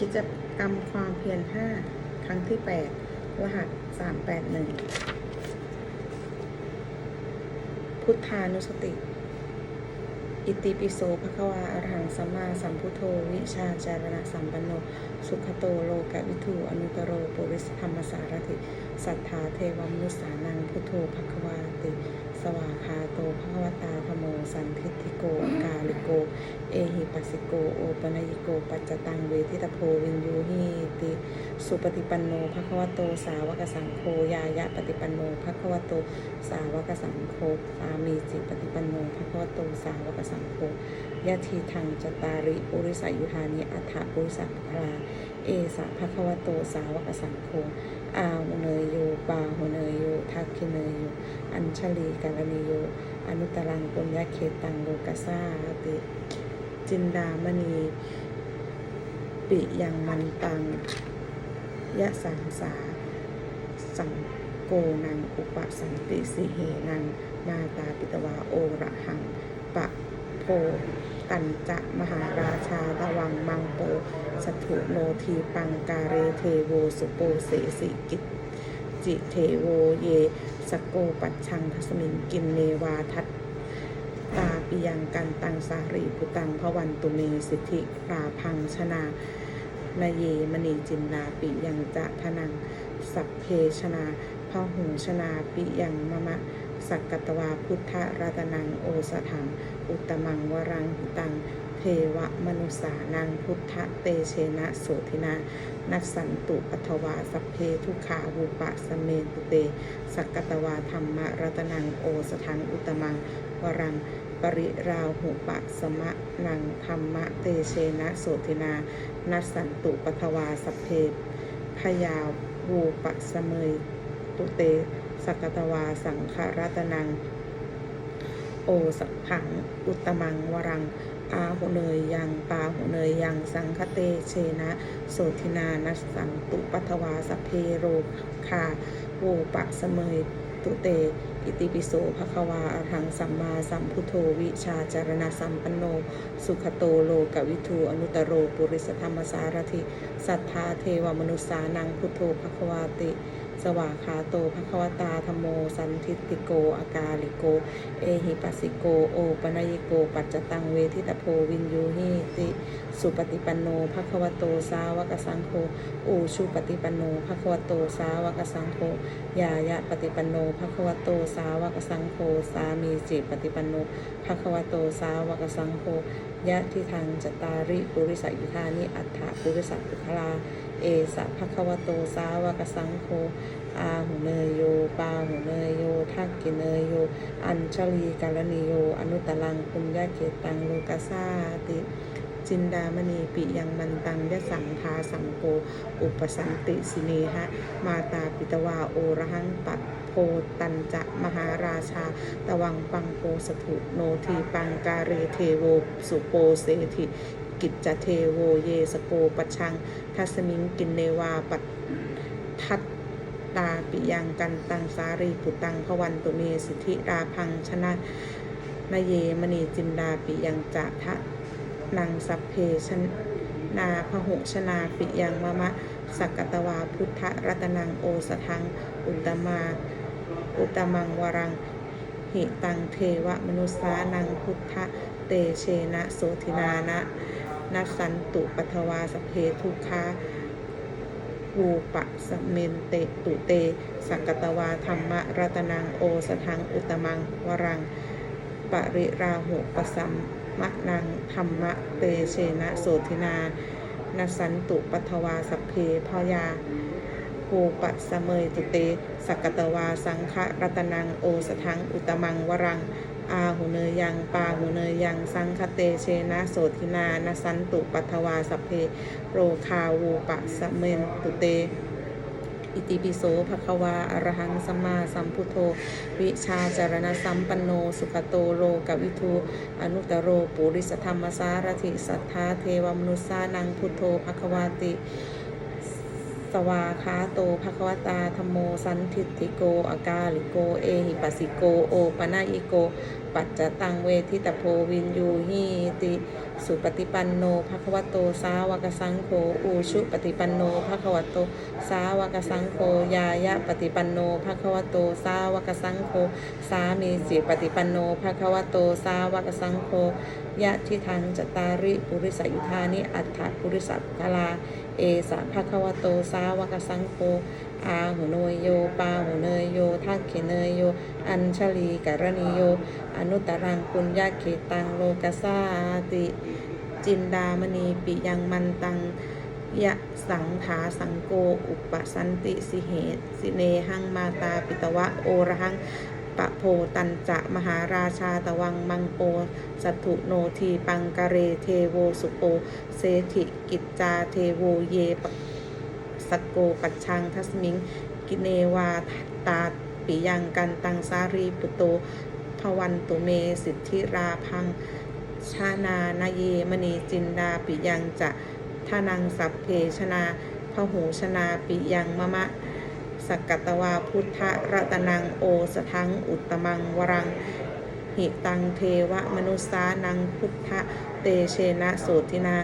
กิจกรรมความเพียร5ครั้งที่8รหัส381พุทธานุสติ อิติปิโสภควาอรหังสัมมาสัมพุทโธ วิชาจารณะสัมปันโน สุขโตโลกวิทูอนุตโรปุริสธรรมสารถิสัทธาเทวมนุสานังพุทโธภควาติ วาคาโตภควตาธโมสันทิฏฐิโกกาลิโก เอหิปัสสิโก โอปนยิโก ปัจจตังเวทิตโพวินยูหิติ สุปฏิปันโนภควโตสาวกสังโฆยายะปฏิปันโนภควโตสาวกสังโฆสามีจิปฏิปันโนภควโตสาวกสังโฆยะทีทังจตาริปุริสายุธานิอัฏฐปุริสัพพา เอสะภควโตสาวกสังโฆอาหุเนยโยปาหุเนยโยทักขิเนยโยอัญชลีกาลนิโยอนุตรังปุญญเขตังโลกัสสาติ จินดามณี ปิยังมันตัง ยะสังสา สังโกนัง อุปสันติสิเหนัง มาตาปิตวาโอระหัง ปะโพตันจะมหาราชาว มังโปสัถุโนทีปังกาเรเทโวสุโปเสสิกิจจิเทโวเยสกโกปัจชังทัสมิงกินเนวาทัตตาปิยังกันตังสารีพุตังพวันตุเมสิทธิราพังชนานาเยมณีจินดาปิยังจะทนัง สัพเพชนาพหูชนาปิยังมะมะ สักกตวาพุทธรัตนังโอสถัง อุตมังวรังหิตัง เทวมนุสานังพุทธเตเชนะโสธินา นัสสันตุปัทวาสัพเพทุขาวูปะสมเมตุเต สักกตวาธรรมรัตนังโอสถัง อุตมังวรังปริราหุปะสมะนังธรรมเตเชนะโสธินา นัสันตุปัทวาสัพเพพยาวูปะสเมตุเต สักตวาสังขารัตนัง โอสัผัง อุตมังวรังอาหุเนยยังปาหุเนยยังสังคเตเชนะโสธินานัสสันตุปัทวาสพเพโรคาโวปะสเมยตุเตอิติปิโสภควาอรหังสัมมาสัมพุทโธวิชาจารณะสัมปันโน สุขโตโลกวิทูอนุตโรปุริสธรรมสารถิ สัทธาเทวมนุษสานังพุทโธภควาติ วาคาโตภควตาธโม สันทิติโก อากาลิโก เอหิปัสสิโก โอปนยิโก ปัจจตังเวทิตโพวินยูหิติ สุปฏิปันโนภควโต สาวกสังโฆอูชุปฏิปันโนภควโต สาวกสังโฆ ยายะปฏิปันโนภควโต สาวกสังโฆ สามีจิปฏิปันโนภควโต สาวกสังโฆ ยะทิทังจตาริปุริสัยุธานิอัฏฐปุริสัปุคลา เอสะภควโต สาวกสังโฆอาหุเนยโย ปาหุเนยโยทักกิเนยโย อัญชลีกาลนิโย อนุตตรังปุญญเกตังโลกัสสาติจินดามณีปิยังมันตังยะสังทาสังโกอุปสันติสิเนหะ มาตาปิตวาโอระหังปัตโพตันจะมหาราชา ตวังปังโปสถุโนทีปังกาเรเทโวสุโปเสถิกิจจเทโวเยสโกปชชัง ทัสมิงกินเนวาปัตทัต ตาปิยังกันตังสารีปุตังพวันตุเมสิทธิราพังชนะนาเยมณีจินดาปิยังจะทะนางสัพเพชนาพหุชนาปิยังมะมะสักกตวาพุทธรัตนังโอสทังอุตมาอุตมังวรังหิตังเทวมนุสานังพุทธเตเชนะโสธินานะนัสันตุปัทวาสพเพทุคา วูปะสเมนเตตุเต สักกตวาธรรมรัตนังโอสทังอุตมังวรัง ปริราหุปสัมมะนังธรรมะเตเชนะโสธินานสันตุปัทวาสัพเพพยาภูปัสเมยตุเต สักกตวาสังฆรัตนังโอสทังอุตมังวรัง อาหุเนยยัง ปาหุเนยยัง สังคเตเชนะโสธินานสันตุปัทวาสัพเพโรคาวูปะสเมนตุเตอิติปิโสภควาอรหังสัมมาสัมพุทโธ วิชาจารณสัมปันโน สุขโตโลกวิทูอนุตโรปุริสธรรมสารถิสัทธาเทวมนุสสานังพุทโธภควาติ วาคาโตภควตาธรรมโมสันทิติโก อากาลิโก เอหิปัสสิโก โอปนาอิโก ปัจจตังเวทิตโพวินยูหิติสุปฏิปันโนภะคะวะโตสาวกสังโฆอุชุปฏิปันโนภะคะวะโตสาวกสังโฆยายะปฏิปันโนภะคะวะโตสาวกสังโฆสามีจิปฏิปันโนภะคะวะโตสาวกสังโฆยะทิทังจตาริปุริสยุทานิอัฏฐปุริสัพพลาเอสะภะคะวะโตสาวกสังโฆอาหุโนยโย ปาหุเนยโยทักขิเนยโย อัญชลีกรณีโย อนุตตรังปุญญาเขตังโลกัสสาติ จินดามณีปิยังมันตังยะสังขาสังโก อุปสันติสิเหตสิเนหังมาตาปิตวะโอระหังปะโพตันจะมหาราชาตวังมังโปสัตถุโนทีปังกะเรเทโวสุโป เสถิกิจจาเทโวเยป สโกปัจชังทัสมิง กิเนวาตาปิยังกันตังสารีปุตโตภวันตุเมสิทธิราพัง ชานานาเยมณีจินดาปิยังจะทานังสัพเพชนาพหูชนาปิยังมะมะสกกัตวาพุทธรัตนังโอสทังอุตมังวรัง หิตังเทวมนุสานังพุทธเตเชนะโสตินา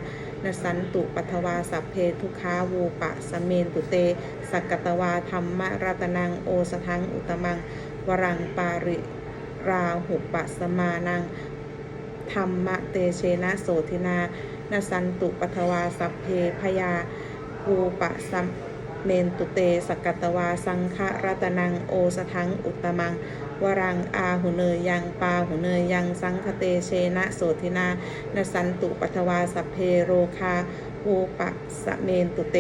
นสันตุปัทวาสัพเพทุขาวูปะสเมนตุเตสกกตวาธรรมรัตนังโอสทังอุตตมัง วรังปาริราหุปะสมานังธรรมเตเชนะโสตินานสันตุปัทวาสัพเพพยาวูปะสัม เมนตุเตสกกัตวาสังฆรัตนังโอสทังอุตมัง วรังอาหุเนยยังปาหุเนยยังสังคเตเชนะโสตินานสันตุปัทวาสัพเพโรคาวูปะสะเมนตุเต